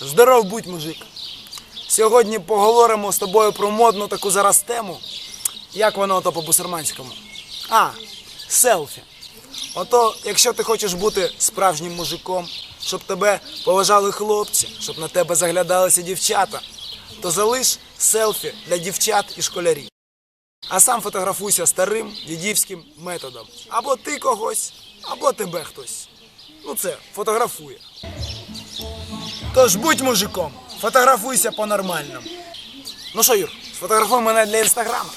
Здоров будь, мужик. Сьогодні поговоримо з тобою про модну таку зараз тему. Як воно то по-бусурманському? А, селфі. Ото, якщо ти хочеш бути справжнім мужиком, щоб тебе поважали хлопці, щоб на тебе заглядалися дівчата, то залиш селфі для дівчат і школярів. А сам фотографуйся старим дідівським методом. Або ти когось, або тебе хтось. Ну це фотографує. Тож будь мужиком, фотографуйся по-нормальному. Ну що, Юр, сфотографуй мене для інстаграма.